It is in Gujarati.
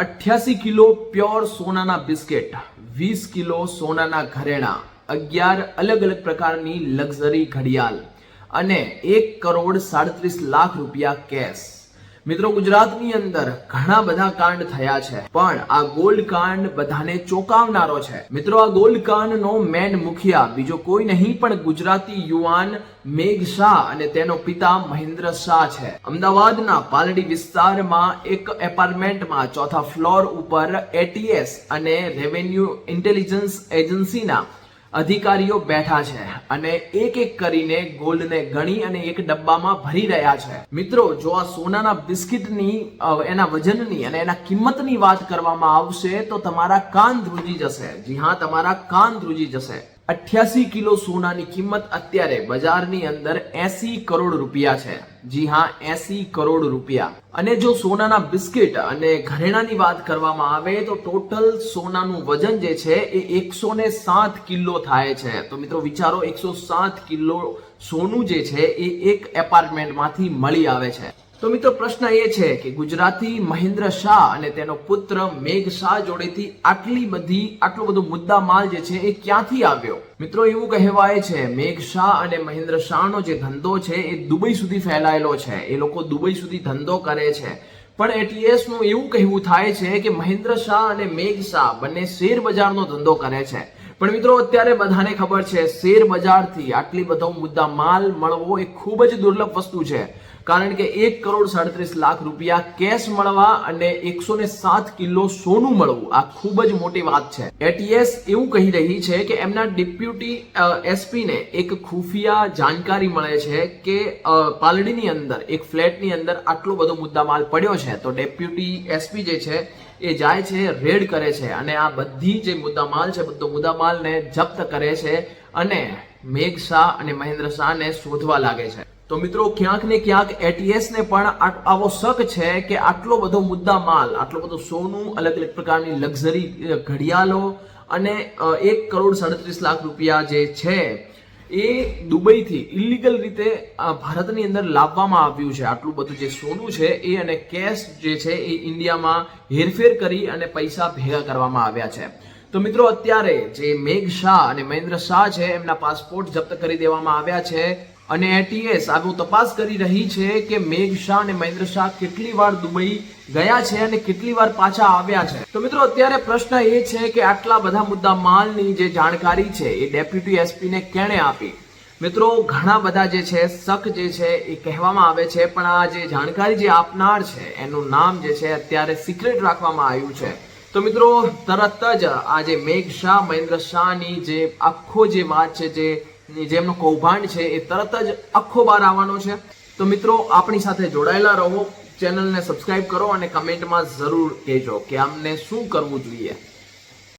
અઠ્યાસી કિલો પ્યોર સોનાના બિસ્કિટ, વીસ કિલો સોનાના ઘરેણા, અગિયાર અલગ અલગ પ્રકારની લક્ઝરી ઘડિયાળ અને એક કરોડ સાડત્રીસ લાખ રૂપિયા કેશ. મિત્રો, ગુજરાતની અંદર ઘણા બધા કાંડ થયા છે, પણ આ ગોલ્ડ કાંડ બધાને ચોંકાવનારો છે. મિત્રો, આ ગોલ્ડ કાંડનો મેન મુખિયા, બીજો કોઈ નહીં, પણ ગુજરાતી યુવાન મેઘ શાહ અને તેનો પિતા મહેન્દ્ર શાહ છે. અમદાવાદના પાલડી વિસ્તારમાં એક એપાર્ટમેન્ટમાં ચોથા ફ્લોર ઉપર એટીએસ અને રેવન્યુ ઇન્ટેલિજન્સ એજન્સીના અધિકારીઓ બેઠા છે અને એક એક કરીને ગોલ્ડને ગણી અને એક ડબ્બામાં ભરી રહ્યા છે. મિત્રો, જો આ સોનાના બિસ્કિટની એના વજનની અને એના કિંમતની વાત કરવામાં આવશે, તો તમારા કાન ધ્રુજી જશે. જી હા, તમારા કાન ધ્રુજી જશે. અઠ્યાસી કિલો સોનાની કિંમત અત્યારે બજારની અંદર એસી કરોડ રૂપિયા છે. જી હા, એસી કરોડ રૂપિયા. અને જો સોનાના બિસ્કિટ અને ઘરેણાની વાત કરવામાં આવે તો ટોટલ સોનાનું વજન જે છે એ એકસો ને સાત કિલો થાય છે. તો મિત્રો વિચારો, એકસો સાત કિલો સોનું જે છે એ એક એપાર્ટમેન્ટમાંથી મળી આવે છે. તો મિત્રો પ્રશ્ન એ છે કે ગુજરાતી મહેન્દ્ર શાહ અને તેનો પુત્ર મેઘ શાહ જોડેથી આટલી બધી, આટલો બધો મુદ્દા માલ જે છે એ ક્યાંથી આવ્યો? મિત્રો એવું કહેવાય છે, મેઘ શાહ અને મહેન્દ્ર શાહનો જે ધંધો છે એ દુબઈ સુધી ફેલાયેલો છે. એ લોકો દુબઈ સુધી ધંધો કરે છે. પણ એટીએસનું એવું કહેવું થાય છે કે મહેન્દ્ર શાહ અને મેઘ શાહ બંને શેર બજારનો ધંધો કરે છે. પણ મિત્રો, અત્યારે બધાને ખબર છે, શેર બજારથી આટલી બધો મુદ્દા માલ મળવો એ ખૂબ જ દુર્લભ વસ્તુ છે. કારણ કે એક કરોડ સાડત્રીસ લાખ રૂપિયા કેશ મળવા અને એકસો ને સાત કિલો સોનું મળવું, આ ખૂબ જ મોટી વાત છે. એટીએસ એવું કહી રહી છે કે એમના ડેપ્યુટી એસપી ને એક ખુફિયા જાણકારી મળે છે કે પાલડીની અંદર, એક ફ્લેટની અંદર આટલો બધો મુદ્દા માલ પડ્યો છે. તો ડેપ્યુટી એસપી જે છે એ જાય છે, રેડ કરે છે અને આ બધી જે મુદ્દામાલ છે બધો મુદ્દામાલને જપ્ત કરે છે અને મેઘ શાહ અને મહેન્દ્ર શાહને શોધવા લાગે છે. તો મિત્રો, ક્યાંક ને ક્યાંક એટીએસ ને પણ આવો શક છે કે આટલો બધો મુદ્દા માલ આટલો બધો સોનું, અલગ અલગ પ્રકારની લક્ઝરી ઘડિયાળો અને એક કરોડ સાડત્રીસ લાખ રૂપિયા જે છે એ દુબઈથી ઇલીગલ રીતે ભારતની અંદર લાવવામાં આવ્યું છે. આટલું બધું જે સોનું છે એ અને કેશ જે છે એ ઇન્ડિયામાં હેરફેર કરી અને પૈસા ભેગા કરવામાં આવ્યા છે. તો મિત્રો, અત્યારે જે મેઘ શાહ અને મહેન્દ્ર શાહ છે, એમના પાસપોર્ટ જપ્ત કરી દેવામાં આવ્યા છે. અને એટીએસ આગળ તપાસ કરી રહી છે કે મેઘ શાહ અને મહેન્દ્ર શાહ કેટલી વાર દુબઈ ગયા છે અને કેટલી વાર પાછા આવ્યા છે. તો મિત્રો, અત્યારે પ્રશ્ન એ છે કે આટલા બધા મુદ્દા માલની જે જાણકારી છે એ ડેપ્યુટી એસપી ને કેણે આપી? મિત્રો, ઘણા બધા જે છે, શક જે છે એ કહેવામાં આવે છે, પણ આ જે જાણકારી જે આપનાર છે, એનું નામ જે છે અત્યારે સિક્રેટ રાખવામાં આવ્યું છે. તો મિત્રો, તરત જ આ જે મેઘ શાહ, મહેન્દ્ર શાહની જે આખો જે વાત છે, જે જેમનો કૌભાંડ છે એ તરત જ આખો બહાર આવવાનો છે. તો મિત્રો, આપણી સાથે જોડાયેલા રહો, ચેનલને સબસ્ક્રાઇબ કરો અને કમેન્ટમાં જરૂર કહેજો કે અમને શું કરવું જોઈએ.